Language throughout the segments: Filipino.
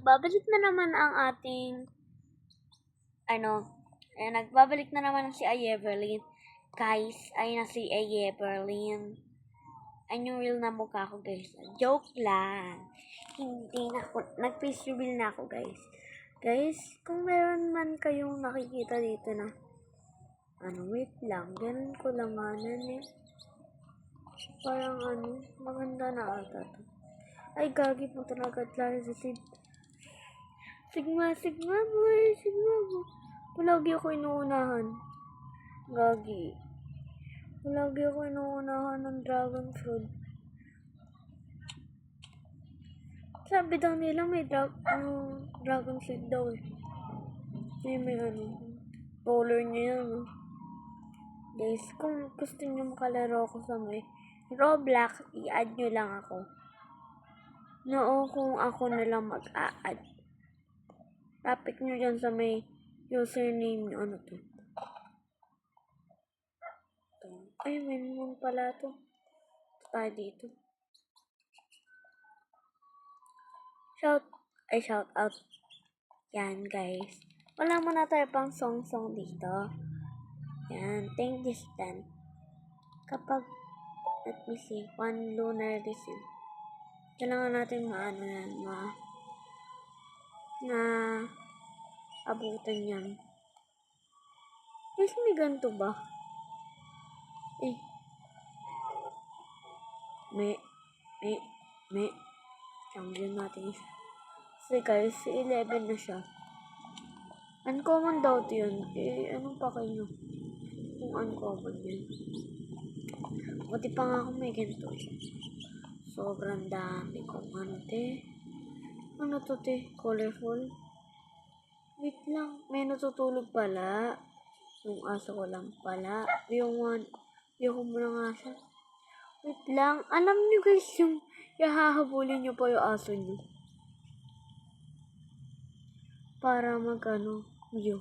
babalik na naman ang ating ano, eh, nagbabalik na naman si Ayeverlyn. Guys, ayun na si Ayeverlyn. Ayun yung real na mukha ko, guys. Joke lang. Hindi na ako, nag-face reveal na ako, guys. Guys, kung meron man kayong nakikita dito na, ano, wait lang, ganun ko lang eh. Parang ano, maganda na ata to. Ay, gagi po talaga talaga si Sid. Sigma, Sigma boy, Sigma boy. Palagi ako inuunahan. Gagi. Palagi ako inuunahan ng dragon fruit. Sabi daw nila may dra ano, dragon fruit daw eh. May may ano. Color niya yan. Guys, kung gusto niyo makalaro ko sa may Roblox, i-add nyo lang ako. Noo kung ako na lang mag-a-add. Tapik nyo dyan sa may username nyo. Ano to? to. Ay, may moon pala to. Ito tayo dito. Shout, ay shout out. Yan guys. Wala muna tayo pang song-song dito. Yan, thank this then. Kapag, let me see, one lunar resin. Kailangan natin maano yan, ma, na, abutan yan. Guys, may ganito ba? Eh. May, may, may, champion natin isa. Kasi guys, 11 na siya. Uncommon daw to yun. Eh, anong pa kayo? Kung uncommon yun. Buti pa nga kung may ganito. Sobrang dami kung ano, te. Ano to, te? Colorful? Wait lang. May natutulog pala. Yung aso ko lang pala. Yung one. Yung ko muna nga siya. Wait lang. Alam niyo guys yung yahahabulin niyo pa yung aso niyo. Para mag ano. Yo.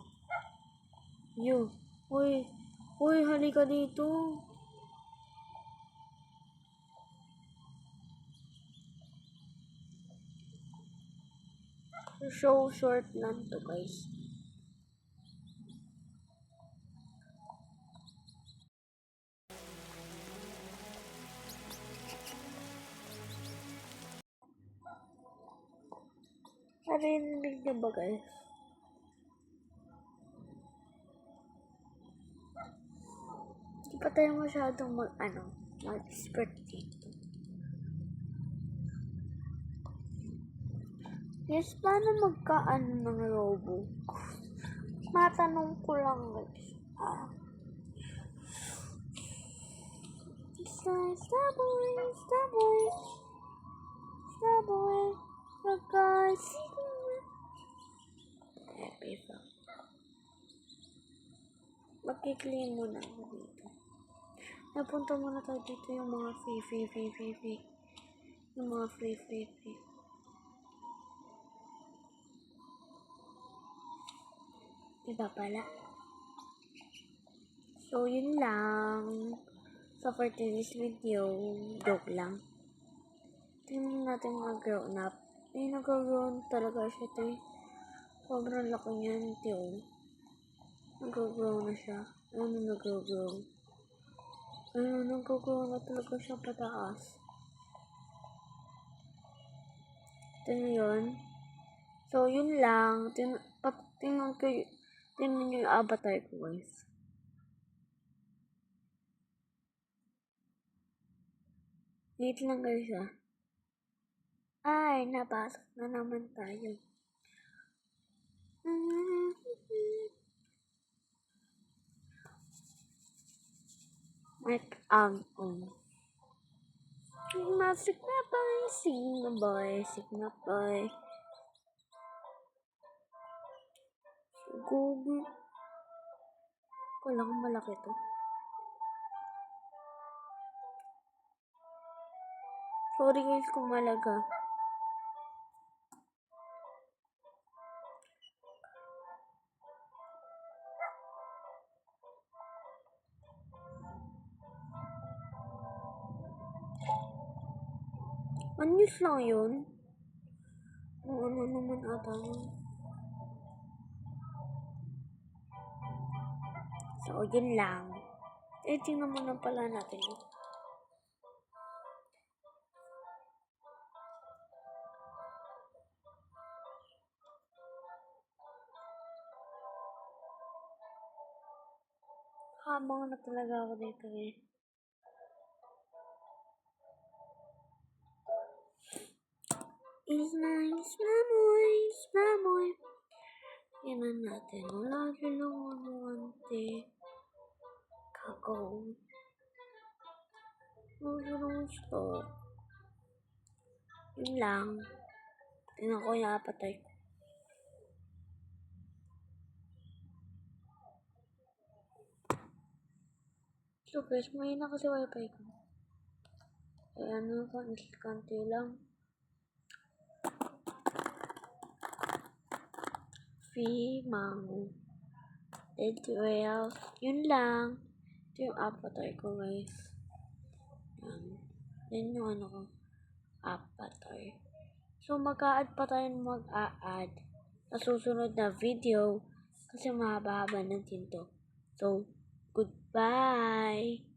Yo. Uy. Uy, halika dito. So short lang to guys. Narinig niyo ba guys? Hindi pa tayo masyadong mag, ano, mag-expert dito. Yes, paano magkaano ng Robux? Matanong ko lang guys. Ah. Star, star boy, star boy, star boy, magkasino. Happy pa. Magkiklean muna ako dito. Napunta muna tayo dito yung mga free, free, free, free, free. Yung mga free, free, free. Iba pala. So, yun lang. So, for today's video, joke lang. Tingnan natin mga grown up. Eh, nag-grown talaga siya, te. Sobrang laki niyan, te, oh. Nag-grow na siya. Ano, nag-grow. Ano, nag-grow na talaga siya pataas. Ito na yun. So, yun lang. Tin pat tingnan ko tingnan yung avatar ko, guys. Wait lang guys ah. Ay, napasok na naman tayo. Um, um. Masik na boy, sigma boy, sigma boy. Google. Kala ko malaki to. Sorry guys kung malaga. Unnews lang yun. ano naman ata yun. So, yun lang. Eh, tingnan muna pala natin. Habang na talaga ako dito eh. Is nice memories, memory. Yan na natin. Lagi lang ano Lagi lang gusto. Yun lang. Tingnan ko yung apatay ko. So guys, may na kasi wifi ko. Eh ano iskante lang. Free mango. 12. Yun lang. Ito yung appetite ko guys. Yan. Yan yung ano ko. Appetite. So mag-a-add pa tayo mag-a-add sa susunod na video kasi mahaba-haba ng tinto. So, goodbye!